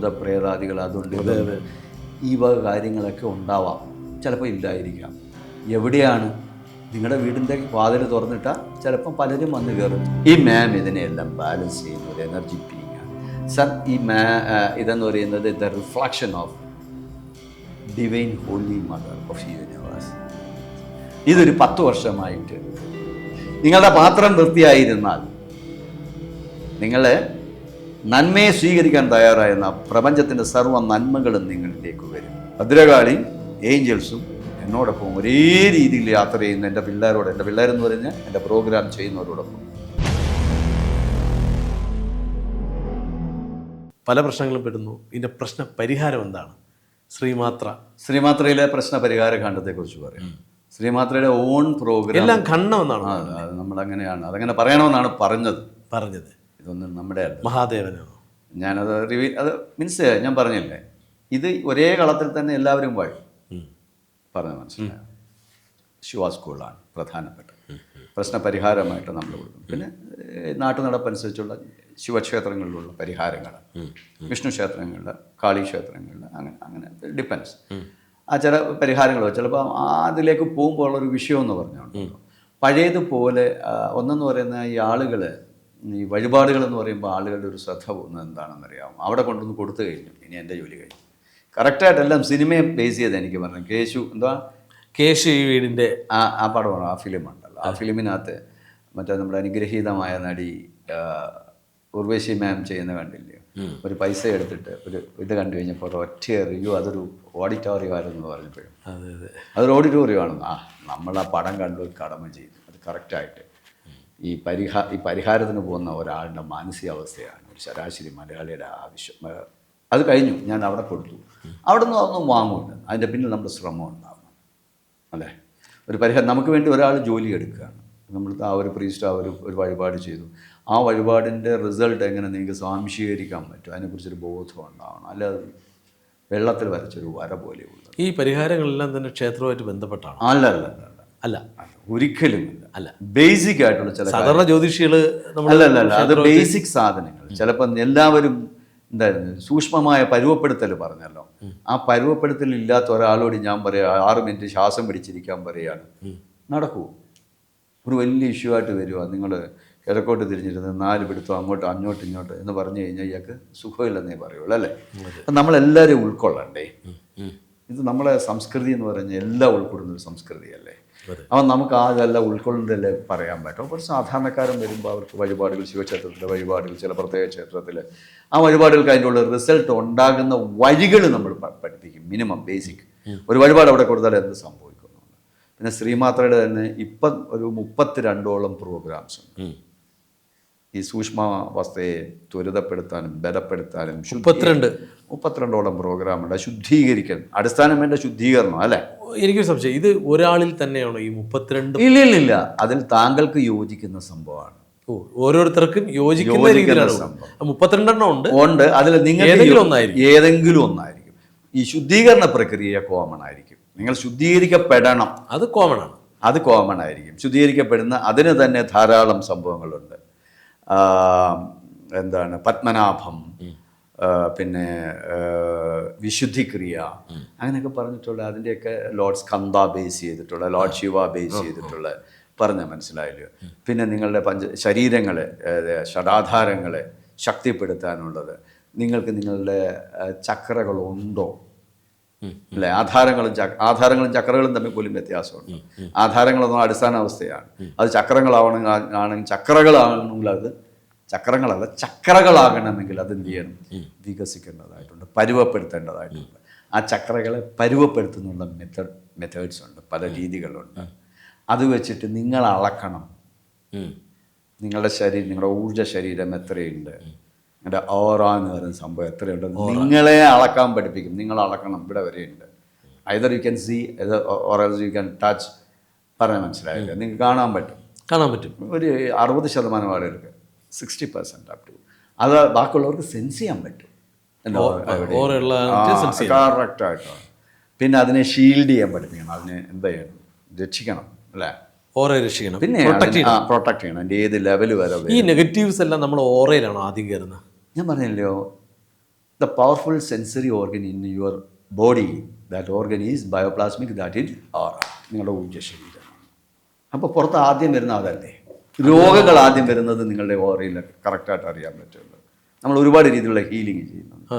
ഭൂതപ്രേതാദികൾ അതുണ്ട്. ഈ വക കാര്യങ്ങളൊക്കെ ഉണ്ടാവാം. ചിലപ്പോൾ ഇല്ലായിരിക്കാം. എവിടെയാണ്? നിങ്ങളുടെ വീടിന്റെ വാതിൽ തുറന്നിട്ടാൽ ചിലപ്പം പലരും വന്ന് കയറും. ഈ മാം ഇതിനെയെല്ലാം ബാലൻസ് ചെയ്യുന്ന ഒരു എനർജി ആണ്. സർ ഈ മാ ഇതെന്ന് പറയുന്നത് the reflection of divine holy mother of universe ഇതൊരു പത്ത് വർഷമായിട്ട് നിങ്ങളുടെ പാത്രം വൃത്തിയായിരുന്നാൽ നിങ്ങൾ നന്മയെ സ്വീകരിക്കാൻ തയ്യാറായിരുന്ന പ്രപഞ്ചത്തിന്റെ സർവ നന്മകളും നിങ്ങളിലേക്ക് വരും. ഭദ്രകാളി ഏഞ്ചൽസും എന്നോടൊപ്പം ഒരേ രീതിയിൽ യാത്ര ചെയ്യുന്ന എന്റെ പിള്ളേരോട് എന്റെ പിള്ളേരെന്ന് പറഞ്ഞാൽ എന്റെ പ്രോഗ്രാം ചെയ്യുന്നവരോടൊപ്പം. പല പ്രശ്നങ്ങളും പെടുന്നു. ഇതിന്റെ പ്രശ്ന പരിഹാരം എന്താണ്? ശ്രീമാത്ര. ശ്രീമാത്രയിലെ പ്രശ്ന പരിഹാര ഖണ്ഡത്തെക്കുറിച്ച് പറയാം ശ്രീമാത്രയുടെ ഓൺ പ്രോഗ്രാം എല്ലാം കണ്ണമെന്നാണ് അത് നമ്മളങ്ങനെയാണ്. അതങ്ങനെ പറയണമെന്നാണ് പറഞ്ഞത്. പറഞ്ഞത്. ഇതൊന്നും നമ്മുടെ അല്ല. മഹാദേവനാണോ ഞാനത് റിവീൽ അത് മീൻസ് ഞാൻ പറഞ്ഞില്ലേ? ഇത് ഒരേ കളത്തിൽ തന്നെ എല്ലാവരും വഴി. പറഞ്ഞ മനസ്സിലായോ? ശിവ സ്കൂളാണ് പ്രധാനപ്പെട്ട. പ്രശ്നപരിഹാരമായിട്ട് നമ്മൾ കൊടുക്കും. പിന്നെ നാട്ടു നാട്ടുനടപ്പനുസരിച്ചുള്ള ശിവക്ഷേത്രങ്ങളിലുള്ള പരിഹാരങ്ങൾ വിഷ്ണു ക്ഷേത്രങ്ങളിൽ കാളി ക്ഷേത്രങ്ങളിൽ അങ്ങനെ അങ്ങനെ ഡിപ്പെൻസ്. ആ ചില പരിഹാരങ്ങൾ ചിലപ്പോൾ അതിലേക്ക് പോകുമ്പോൾ ഉള്ളൊരു വിഷയം എന്ന് പറഞ്ഞുകൊണ്ട് പഴയതുപോലെ ഒന്നെന്ന് പറയുന്ന ഈ ആളുകൾ ഈ വഴിപാടുകൾ എന്ന് പറയുമ്പോൾ ആളുകളുടെ ഒരു ശ്രദ്ധ പോകുന്നത് എന്താണെന്നറിയാം അവിടെ കൊണ്ടുവന്ന് കൊടുത്തു കഴിഞ്ഞു. ഇനി എന്റെ ജോലി കഴിഞ്ഞു. കറക്റ്റായിട്ടെല്ലാം സിനിമയെ ബേസ് ചെയ്ത് എനിക്ക് പറഞ്ഞു. കേശു എന്താ കേശു ഈ വീടിന്റെ ആ ആ പടമാണ് ആ ഫിലിം ഉണ്ടല്ലോ ആ ഫിലിമിനകത്ത് മറ്റേ നമ്മുടെ അനുഗ്രഹീതമായ നടി ഉർവേശി മാം ചെയ്യുന്ന കണ്ടില്ലേ? ഒരു പൈസ എടുത്തിട്ട് ഒരു ഇത് കണ്ടു കഴിഞ്ഞപ്പോൾ ഒറ്റ റിവ്യൂ അതൊരു ഓഡിറ്റോറിയം ആയിരുന്നു പറഞ്ഞപ്പോഴും. അതെ അതെ. അതൊരു ഓഡിറ്റോറിയം ആണെന്ന്. ആ നമ്മൾ ആ പടം കണ്ടു കടമ ചെയ്തു. അത് കറക്റ്റായിട്ട് ഈ പരിഹാ ഈ പരിഹാരത്തിന് പോകുന്ന ഒരാളുടെ മാനസികാവസ്ഥയാണ് ഒരു ശരാശരി മലയാളിയുടെ ആവശ്യം. അത് കഴിഞ്ഞു. ഞാൻ അവിടെ കൊടുത്തു. അവിടെ നിന്ന് ഒന്നും വാങ്ങൂല അതിന്റെ പിന്നിൽ നമ്മുടെ ശ്രമം ഉണ്ടാവണം. അല്ലേ? ഒരു പരിഹാരം നമുക്ക് വേണ്ടി ഒരാൾ ജോലി എടുക്കുകയാണ്. നമ്മൾ ആ ഒരു പ്രീസ്റ്റ് ആ ഒരു ഒരു വഴിപാട് ചെയ്തു. ആ വഴിപാടിന്റെ റിസൾട്ട് എങ്ങനെ നിങ്ങൾക്ക് സ്വാംശീകരിക്കാൻ പറ്റും? അതിനെക്കുറിച്ചൊരു ബോധം ഉണ്ടാവണം. അല്ലാതെ വെള്ളത്തിൽ വരച്ചൊരു വര പോലെയുള്ളത്. ഈ പരിഹാരങ്ങളെല്ലാം തന്നെ ക്ഷേത്രവുമായിട്ട് ബന്ധപ്പെട്ടാണ്? അല്ല അല്ല അല്ല. ഒരിക്കലും അല്ല. ബേസിക് ആയിട്ടുള്ള ചില സാധാരണ ജ്യോതിഷികൾ നമ്മൾ അല്ല അല്ല അല്ല. അത് ബേസിക് സാധനങ്ങൾ. ചിലപ്പോൾ എല്ലാവരും എന്തായിരുന്നു? സൂക്ഷ്മമായ പരുവപ്പെടുത്തൽ പറഞ്ഞല്ലോ. ആ പരുവപ്പെടുത്തൽ ഇല്ലാത്ത ഒരാളോട് ഞാൻ പറയാം ആറ് മിനിറ്റ് ശ്വാസം പിടിച്ചിരിക്കാൻ പറയാണ്. നടക്കൂ. ഒരു വലിയ ഇഷ്യൂ ആയിട്ട് വരുക നിങ്ങൾ കിഴക്കോട്ട് തിരിഞ്ഞിരുന്ന് നാല് പിടുത്തം അങ്ങോട്ട് അങ്ങോട്ട് ഇങ്ങോട്ട് എന്ന് പറഞ്ഞു കഴിഞ്ഞാൽ ഇയാൾക്ക് സുഖമില്ലെന്നേ പറയുള്ളൂ അല്ലേ? നമ്മളെല്ലാവരും ഉൾക്കൊള്ളണ്ടേ? ഇത് നമ്മളെ സംസ്കൃതി എന്ന് പറഞ്ഞാൽ എല്ലാം ഉൾക്കൊള്ളുന്ന ഒരു സംസ്കൃതിയല്ലേ? അപ്പം നമുക്ക് അതെല്ലാം ഉൾക്കൊള്ളുന്നതല്ലേ പറയാൻ പറ്റും. അപ്പോൾ സാധാരണക്കാരൻ വരുമ്പോൾ അവർക്ക് വഴിപാടുകൾ ശിവക്ഷേത്രത്തിലെ വഴിപാടുകൾ ചില പ്രത്യേക ക്ഷേത്രത്തിൽ ആ വഴിപാടുകൾക്ക് അതിന്റെ ഉള്ള റിസൾട്ട് ഉണ്ടാകുന്ന വഴികൾ നമ്മൾ പഠിപ്പിക്കും മിനിമം ബേസിക് ഒരു വഴിപാട് അവിടെ കൊടുത്താൽ എന്ത് സംഭവിക്കുന്നു പിന്നെ ശ്രീമാത്രയുടെ തന്നെ ഇപ്പം ഒരു മുപ്പത്തിരണ്ടോളം പ്രോഗ്രാംസ് ഉണ്ട്. ഈ സൂക്ഷ്മാവസ്ഥയെ ത്വരിതപ്പെടുത്താനും ബലപ്പെടുത്താനും മുപ്പത്തിരണ്ട്. മുപ്പത്തിരണ്ടോളം പ്രോഗ്രാമുണ്ട് ശുദ്ധീകരിക്കണം അടിസ്ഥാനം വേണ്ട ശുദ്ധീകരണം അല്ലേ? എനിക്ക് സംശയം. ഇത് ഒരാളിൽ തന്നെയാണോ ഈ മുപ്പത്തിരണ്ട് ഇല്ല ഇല്ല ഇല്ല. അതിൽ താങ്കൾക്ക് യോജിക്കുന്ന സംഭവമാണ്. ഓരോരുത്തർക്കും യോജിക്കുന്ന രീതിയിലാണ്. മുപ്പത്തിരണ്ടെണ്ണം ഉണ്ട്. ഉണ്ട്. അതിൽ നിങ്ങൾ ഏതെങ്കിലും ഒന്നായിരിക്കും. ഏതെങ്കിലും ഒന്നായിരിക്കും. ഈ ശുദ്ധീകരണ പ്രക്രിയ കോമൺ ആയിരിക്കും. നിങ്ങൾ ശുദ്ധീകരിക്കപ്പെടണം. അത് കോമൺ ആണ്. അത് കോമൺ ആയിരിക്കും. ശുദ്ധീകരിക്കപ്പെടുന്ന അതിന് തന്നെ ധാരാളം സംഭവങ്ങളുണ്ട്. എന്താണ് പത്മനാഭം പിന്നെ വിശുദ്ധിക്രിയ അങ്ങനെയൊക്കെ പറഞ്ഞിട്ടുള്ള അതിന്റെയൊക്കെ ലോർഡ് സ്കന്ദ ബേസ് ചെയ്തിട്ടുള്ള ലോർഡ് ശിവ ബേസ് ചെയ്തിട്ടുള്ള പറഞ്ഞ മനസ്സിലായല്ലോ? പിന്നെ നിങ്ങളുടെ പഞ്ച ശരീരങ്ങളെ ഷടാധാരങ്ങളെ ശക്തിപ്പെടുത്താനുള്ളത്. നിങ്ങൾക്ക് നിങ്ങളുടെ ചക്രകളുണ്ടോ? അല്ലെ? ആധാരങ്ങളും ആധാരങ്ങളും ചക്രകളും തമ്മിൽ പോലും വ്യത്യാസമുണ്ട്. ആധാരങ്ങളൊന്നും അടിസ്ഥാന അവസ്ഥയാണ്. അത് ചക്രങ്ങളാവണമെങ്കിൽ ആണെങ്കിൽ ചക്രകളാകണമെങ്കിൽ അത് ചക്രങ്ങളല്ല ചക്രകളാകണമെങ്കിൽ അത് എന്ത് ചെയ്യണം? വികസിക്കേണ്ടതായിട്ടുണ്ട് പരുവപ്പെടുത്തേണ്ടതായിട്ടുണ്ട്. ആ ചക്രകളെ പരുവപ്പെടുത്തുന്നുള്ള മെത്തേഡ് മെത്തേഡ്സ് ഉണ്ട് പല രീതികളുണ്ട്. അത് വെച്ചിട്ട് നിങ്ങൾ അളക്കണം നിങ്ങളുടെ ശരീരം നിങ്ങളുടെ ഊർജ ശരീരം എത്രയുണ്ട്? നിങ്ങളുടെ ഓറ എന്ന് പറയുന്ന സംഭവം എത്രയുണ്ട്? നിങ്ങളെ അളക്കാൻ പഠിപ്പിക്കും. നിങ്ങൾ അളക്കണം. ഇവിടെ വരെയുണ്ട്. Either you can see or you can touch പറയാൻ മനസ്സിലായില്ല? നിങ്ങൾക്ക് കാണാൻ പറ്റും. കാണാൻ പറ്റും. ഒരു അറുപത് ശതമാനം ആളുകൾക്ക് സിക്സ്റ്റി പെർസെന്റ് അപ് ടു അത് ബാക്കിയുള്ളവർക്ക് സെൻസ് ചെയ്യാൻ പറ്റും. ആയിട്ടാണ്. പിന്നെ അതിനെ ഷീൽഡ് ചെയ്യാൻ പഠിപ്പിക്കണം. അതിനെ എന്താ ചെയ്യണം? രക്ഷിക്കണം അല്ലേ? ഓറയെ രക്ഷിക്കണം. പിന്നെ പ്രൊട്ടക്ട് ചെയ്യണം. അതിന്റെ ഏത് ലെവൽ വരെ ഈ നെഗറ്റീവ്സ് എല്ലാം നമ്മൾ ഓറയിലാണോ ആദ്യം കയറുന്നത്. ഞാൻ പറഞ്ഞല്ലോ the powerful sensory organ in your body that organ is bioplasmic that is our നിങ്ങളുടെ ഊർജ ശരീരം. അപ്പോൾ പുറത്ത് ആദ്യം വരുന്ന അതല്ലേ? രോഗങ്ങൾ ആദ്യം വരുന്നത് നിങ്ങളുടെ ഓറയിൽ കറക്റ്റായിട്ട് അറിയാൻ പറ്റുള്ളൂ നമ്മൾ ഒരുപാട് രീതിയിലുള്ള ഹീലിംഗ് ചെയ്യുന്നുണ്ട്.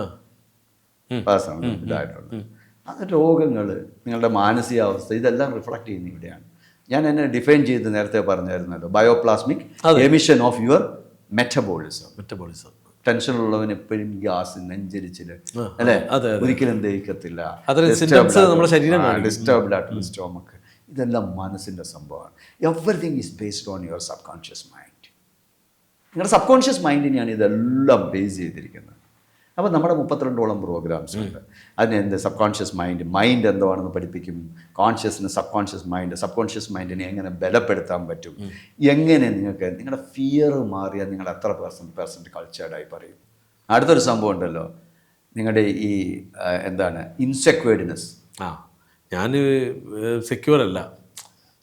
ഇതായിട്ടുള്ളത്. അത് രോഗങ്ങൾ നിങ്ങളുടെ മാനസികാവസ്ഥ ഇതെല്ലാം റിഫ്ലക്റ്റ് ചെയ്യുന്ന ഇവിടെയാണ്. ഞാൻ എന്നെ ഡിഫൈൻ ചെയ്ത് നേരത്തെ പറഞ്ഞായിരുന്നല്ലോ bioplasmic emission of your metabolism metabolism ടെൻഷനുള്ളവൻ എപ്പോഴും ഗ്യാസ് നെഞ്ചരിച്ചിൽ. അല്ലേ? ഒരിക്കലും ദഹിക്കത്തില്ല. ഡിസ്റ്റർബ്ഡ് ആയിട്ടുള്ള സ്റ്റോമക്ക് ഇതെല്ലാം മനസ്സിന്റെ സംഭവമാണ്. Everything is based on your subconscious mind നിങ്ങളുടെ സബ് കോൺഷ്യസ് മൈൻഡിനെയാണ് ഇതെല്ലാം ബേസ് ചെയ്തിരിക്കുന്നത്. അപ്പോൾ നമ്മുടെ മുപ്പത്തിരണ്ടോളം പ്രോഗ്രാംസ് ഉണ്ട്. അതിനെന്ത് സബ് കോൺഷ്യസ് മൈൻഡ് മൈൻഡ് എന്താണെന്ന് പഠിപ്പിക്കും? കോൺഷ്യസിന് subconscious mind subconscious മൈൻഡിനെ എങ്ങനെ ബലപ്പെടുത്താൻ പറ്റും? എങ്ങനെ നിങ്ങൾക്ക് നിങ്ങളുടെ ഫിയർ മാറിയാൽ നിങ്ങൾ എത്ര പെർസെന്റ് പെർസെന്റ് കൾച്ചേർഡായി പറയും? അടുത്തൊരു സംഭവം ഉണ്ടല്ലോ. നിങ്ങളുടെ ഈ എന്താണ് ഇൻസെക്വേർഡ്നെസ് ആ ഞാൻ സെക്യൂർ അല്ല.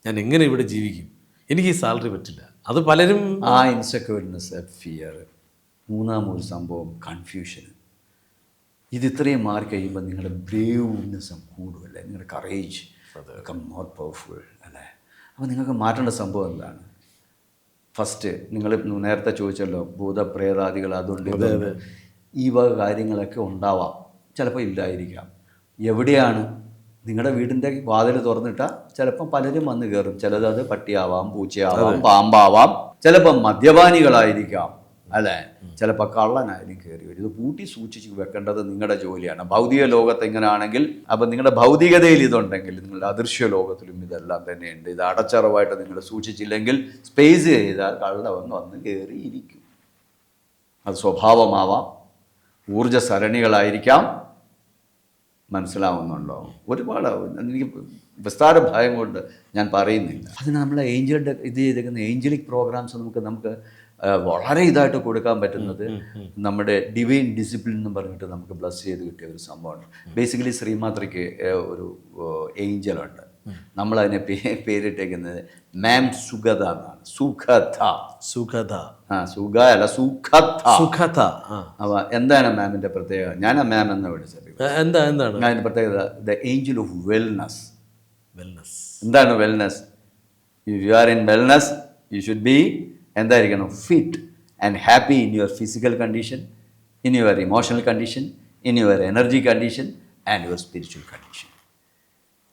ഞാൻ എങ്ങനെ ഇവിടെ ജീവിക്കും? എനിക്ക് ഈ സാലറി പറ്റില്ല. അത് പലരും ആ ഇൻസെക്യൂർഡ്നെസ് ഫിയർ മൂന്നാമൊരു സംഭവം കൺഫ്യൂഷൻ ഇത് ഇത്രയും മാറി കഴിയുമ്പോൾ നിങ്ങളുടെ ബ്രേവ്നെസ്സും കൂടുമല്ലേ നിങ്ങളുടെ കറേജ് കം മോർ പവർഫുൾ അല്ലേ? അപ്പോൾ നിങ്ങൾക്ക് മാറ്റേണ്ട സംഭവം എന്താണ്? ഫസ്റ്റ് നിങ്ങൾ നേരത്തെ ചോദിച്ചല്ലോ ഭൂതപ്രേതാദികൾ അതുണ്ട് ഇതുണ്ട്. ഈ വക കാര്യങ്ങളൊക്കെ ഉണ്ടാവാം. ചിലപ്പോൾ ഇല്ലായിരിക്കാം. എവിടെയാണ്? നിങ്ങളുടെ വീടിന്റെ വാതിൽ തുറന്നിട്ടാൽ ചിലപ്പം പലരും വന്ന് കയറും. ചിലത് അത് പട്ടിയാവാം പൂച്ചയാവാം പാമ്പാവാം. ചിലപ്പം മദ്യപാനികളായിരിക്കാം. അല്ലേ? ചിലപ്പോൾ കള്ളനായാലും കയറി വരും. ഇത് കൂട്ടി സൂക്ഷിച്ച് വെക്കേണ്ടത് നിങ്ങളുടെ ജോലിയാണ്. ഭൗതിക ലോകത്ത് എങ്ങനെയാണെങ്കിൽ അപ്പം നിങ്ങളുടെ ഭൗതികതയിൽ ഇതുണ്ടെങ്കിൽ നിങ്ങളുടെ അദൃശ്യ ലോകത്തിലും ഇതെല്ലാം തന്നെയുണ്ട്. ഇത് അടച്ചറവായിട്ട് നിങ്ങൾ സൂക്ഷിച്ചില്ലെങ്കിൽ സ്പേസ് ചെയ്താൽ കള്ളവൻ വന്ന് കയറി ഇരിക്കും അത് സ്വഭാവമാവാം. ഊർജ സരണികളായിരിക്കാം മനസ്സിലാവുന്നുണ്ടോ? ഒരുപാട് എനിക്ക് വിസ്താര ഭയം കൊണ്ട് ഞാൻ പറയുന്നില്ല. അതിന് നമ്മൾ ഏഞ്ചലിന്റെ ഇത് ചെയ്തേക്കുന്ന ഏഞ്ചലിക് പ്രോഗ്രാംസ് നമുക്ക് നമുക്ക് വളരെ ഇതായിട്ട് കൊടുക്കാൻ പറ്റുന്നത് നമ്മുടെ ഡിവൈൻ ഡിസിപ്ലിൻ എന്ന് പറഞ്ഞിട്ട് നമുക്ക് ബ്ലസ് ചെയ്ത് കിട്ടിയ ഒരു സംഭവമാണ്. ബേസിക്കലി ശ്രീമാത്രയ്ക്ക് ഒരു ഏഞ്ചലുണ്ട് നമ്മളതിനെ പേ പേരിട്ടേക്കുന്നത് മാം സുഗത എന്നാണ്. സുഖത സുഖത ആ സുഖ അല്ല സുഖത സുഖത എന്താണ് മാമിന്റെ പ്രത്യേകത? ഞാൻ ആ മാം എന്ന് വിളിച്ചത്? എന്താ എന്താണ്? അതിന്റെ പ്രത്യേകത the angel of wellness wellness എന്താണ് wellness you are in wellness you should be എന്തായിരിക്കണം? Fit and happy in your physical condition in your emotional condition in your energy condition and your spiritual condition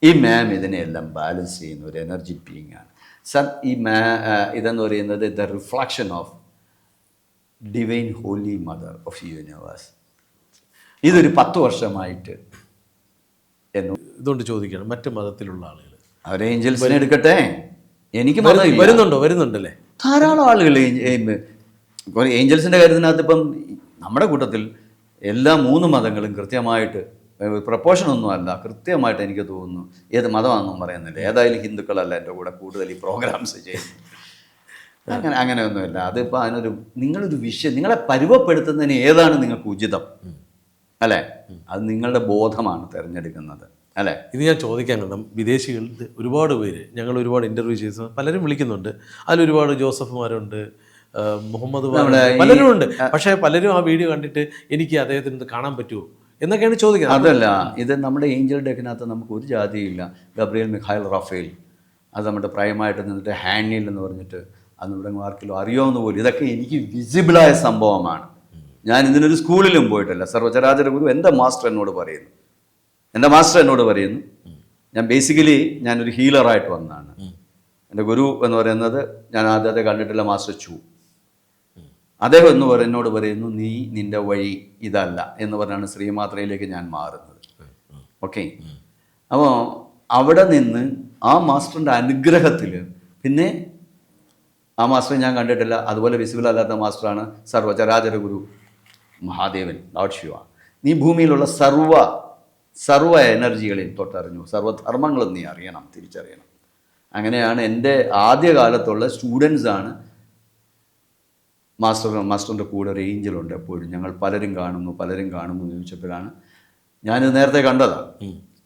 ഈ മാം ഇതിനെയെല്ലാം balance ചെയ്യുന്ന ഒരു energy being ആണ്. Sir ഈ മാ ഇതെന്ന് പറയുന്നത് the reflection of divine holy mother of universe ഇതൊരു പത്ത് വർഷമായിട്ട് എന്ന് ഇതുകൊണ്ട് ചോദിക്കണം മറ്റു മതത്തിലുള്ള ആളുകൾ അവരെ ഏഞ്ചൽസിനെ എടുക്കട്ടെ? എനിക്ക് വരുന്നുണ്ടോ? വരുന്നുണ്ടല്ലേ? ധാരാളം ആളുകൾ ഏഞ്ചൽസിന്റെ കാര്യത്തിനകത്ത് ഇപ്പം നമ്മുടെ കൂട്ടത്തിൽ എല്ലാ മൂന്ന് മതങ്ങളും കൃത്യമായിട്ട് അല്ല കൃത്യമായിട്ട് എനിക്ക് തോന്നുന്നു. ഏത് മതമാണെന്നും പറയുന്നില്ല. ഏതായാലും ഹിന്ദുക്കളല്ല എന്റെ കൂടെ കൂടുതൽ ഈ പ്രോഗ്രാംസ് ചെയ്യുന്നത്. അങ്ങനെ അങ്ങനെയൊന്നുമില്ല. അതിപ്പോൾ അതിനൊരു നിങ്ങളൊരു വിഷയം നിങ്ങളെ പരുവപ്പെടുത്തുന്നതിന് ഏതാണ് നിങ്ങൾക്ക് ഉചിതം? അല്ലേ? അത് നിങ്ങളുടെ ബോധമാണ് തിരഞ്ഞെടുക്കുന്നത്. അല്ലേ? ഇത് ഞാൻ ചോദിക്കാൻ കാരണം വിദേശികളിൽ ഒരുപാട് പേര് ഞങ്ങൾ ഒരുപാട് ഇന്റർവ്യൂ ചെയ്ത്. പലരും വിളിക്കുന്നുണ്ട്. അതിലൊരുപാട് ജോസഫ്മാരുണ്ട് മുഹമ്മദ് പലരും ഉണ്ട്. പക്ഷേ പലരും ആ വീഡിയോ കണ്ടിട്ട് എനിക്ക് അദ്ദേഹത്തിന് കാണാൻ പറ്റുമോ എന്നൊക്കെയാണ് ചോദിക്കുന്നത്. അതല്ല ഇത് നമ്മുടെ ഏഞ്ചൽ ഡെക്കിനകത്ത് നമുക്ക് ഒരു ജാതിയില്ല. Gabriel Michael Raphael. അത് നമ്മുടെ പ്രായമായിട്ട് നിന്നിട്ട് ഹാൻഡിൽ എന്ന് പറഞ്ഞിട്ട് അത് നമ്മുടെ ആർക്കിലും അറിയാവുന്ന പോലും. ഇതൊക്കെ എനിക്ക് വിസിബിളായ സംഭവമാണ്. ഞാൻ ഇതിനൊരു സ്കൂളിലും പോയിട്ടില്ല. സർവചരാചര ഗുരു എന്റെ മാസ്റ്റർ എന്നോട് പറയുന്നു. എന്റെ മാസ്റ്റർ എന്നോട് പറയുന്നു ഞാൻ ബേസിക്കലി ഞാനൊരു ഹീലറായിട്ട് വന്നതാണ്. എന്റെ ഗുരു എന്ന് പറയുന്നത് ഞാൻ ആദ്യത്തെ കണ്ടിട്ടുള്ള മാസ്റ്റർ ചു. അദ്ദേഹം എന്ന് പറ എന്നോട് പറയുന്നു നീ നിന്റെ വഴി ഇതല്ല എന്ന് പറഞ്ഞാണ് ശ്രീമാത്രയിലേക്ക് ഞാൻ മാറുന്നത്. ഓക്കെ അപ്പോൾ അവിടെ നിന്ന് ആ മാസ്റ്ററിന്റെ അനുഗ്രഹത്തിൽ പിന്നെ ആ മാസ്റ്റർ ഞാൻ കണ്ടിട്ടില്ല. അതുപോലെ വിസിബിൾ അല്ലാത്ത മാസ്റ്ററാണ് സർവചരാചര ഗുരു മഹാദേവൻ ലോഡ് ശിവ. നീ ഭൂമിയിലുള്ള സർവ സർവ എനർജികളെയും തൊട്ടറിഞ്ഞു. സർവധർമ്മങ്ങളും നീ അറിയണം തിരിച്ചറിയണം. അങ്ങനെയാണ് എന്റെ ആദ്യകാലത്തുള്ള സ്റ്റുഡൻസാണ് മാസ്റ്റർ മാസ്റ്ററിന്റെ കൂടെ ഒരു ഏഞ്ചലുണ്ട് എപ്പോഴും. ഞങ്ങൾ പലരും കാണുന്നു പലരും കാണുന്നു എന്ന് ചോദിച്ചപ്പോഴാണ് ഞാനിത് നേരത്തെ കണ്ടതാണ്.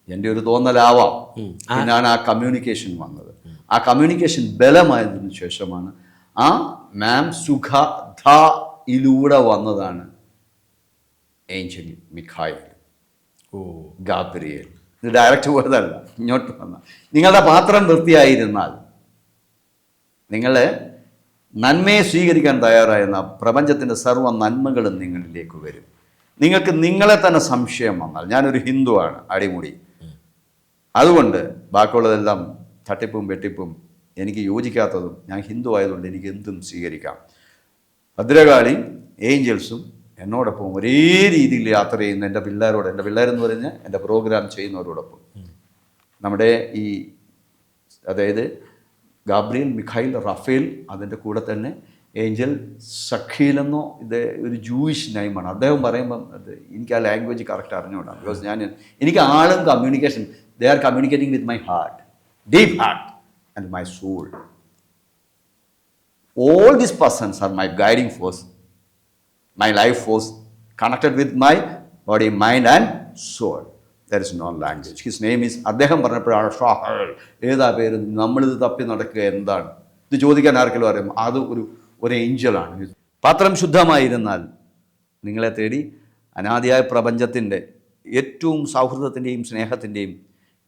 എന്റെ ഒരു തോന്നലാവാം. പിന്നാണ് ആ കമ്മ്യൂണിക്കേഷൻ വന്നത്. ആ കമ്മ്യൂണിക്കേഷൻ ബലമായതിനു ശേഷമാണ് ആ മാം സുഖ ധ ഇലൂടെ വന്നതാണ് ഏഞ്ചൽ മിഖായിൽ. ഓ. ഗാബ്രിയേൽ. ഇത് ഡയറക്റ്റ് പോയതല്ല ഇങ്ങോട്ട് വന്ന. നിങ്ങളുടെ പാത്രം വൃത്തിയായിരുന്നാൽ നിങ്ങൾ നന്മയെ സ്വീകരിക്കാൻ തയ്യാറായിരുന്ന പ്രപഞ്ചത്തിന്റെ സർവ നന്മകളും നിങ്ങളിലേക്ക് വരും. നിങ്ങൾക്ക് നിങ്ങളെ തന്നെ സംശയം വന്നാൽ ഞാനൊരു ഹിന്ദുവാണ് അടിമുടി. അതുകൊണ്ട് ബാക്കിയുള്ളതെല്ലാം തട്ടിപ്പും വെട്ടിപ്പും എനിക്ക് യോജിക്കാത്തതും ഞാൻ ഹിന്ദു ആയതുകൊണ്ട് എനിക്ക് എന്തും സ്വീകരിക്കാം. ഭദ്രകാളി ഏഞ്ചൽസും എന്നോടൊപ്പം ഒരേ രീതിയിൽ യാത്ര ചെയ്യുന്ന എന്റെ പിള്ളേരോട് എന്റെ പിള്ളേരെന്ന് പറഞ്ഞാൽ എന്റെ പ്രോഗ്രാം ചെയ്യുന്നവരോടൊപ്പം. നമ്മുടെ ഈ അതായത് ഗാബ്രിയൽ മിഖൈൽ റഫേൽ അതിന്റെ കൂടെ തന്നെ ഏഞ്ചൽ സഖീൽ എന്നോ ഇത് ഒരു ജൂയിഷ് നൈമാണ് അദ്ദേഹം പറയുമ്പം അത് എനിക്ക് ആ ലാംഗ്വേജ് കറക്റ്റ് അറിഞ്ഞുകൂടാ. ബിക്കോസ് ഞാൻ എനിക്ക് ആളും communication they are communicating with my heart deep heart and my soul all these persons are my guiding force. My life force connected with my body mind and soul. There is no language. His name is അദ്ദേഹം പറഞ്ഞപ്പോഴാണ് ഷാഹൽ ഏതാ പേര്? നമ്മളിത് തപ്പി നടക്കുക എന്താണ്? ഇത് ചോദിക്കാൻ ആർക്കെങ്കിലും അറിയാം? അത് ഒരു ഒരു ഏഞ്ചലാണ് പാത്രം ശുദ്ധമായിരുന്നാൽ നിങ്ങളെ തേടി അനാദിയായ പ്രപഞ്ചത്തിന്റെ ഏറ്റവും സൗഹൃദത്തിന്റെയും സ്നേഹത്തിന്റെയും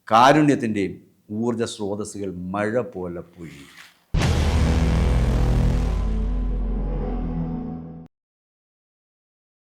കാരുണ്യത്തിന്റെയും ഊർജ സ്രോതസ്സുകൾ മഴ പോലെ പൊഴിയും.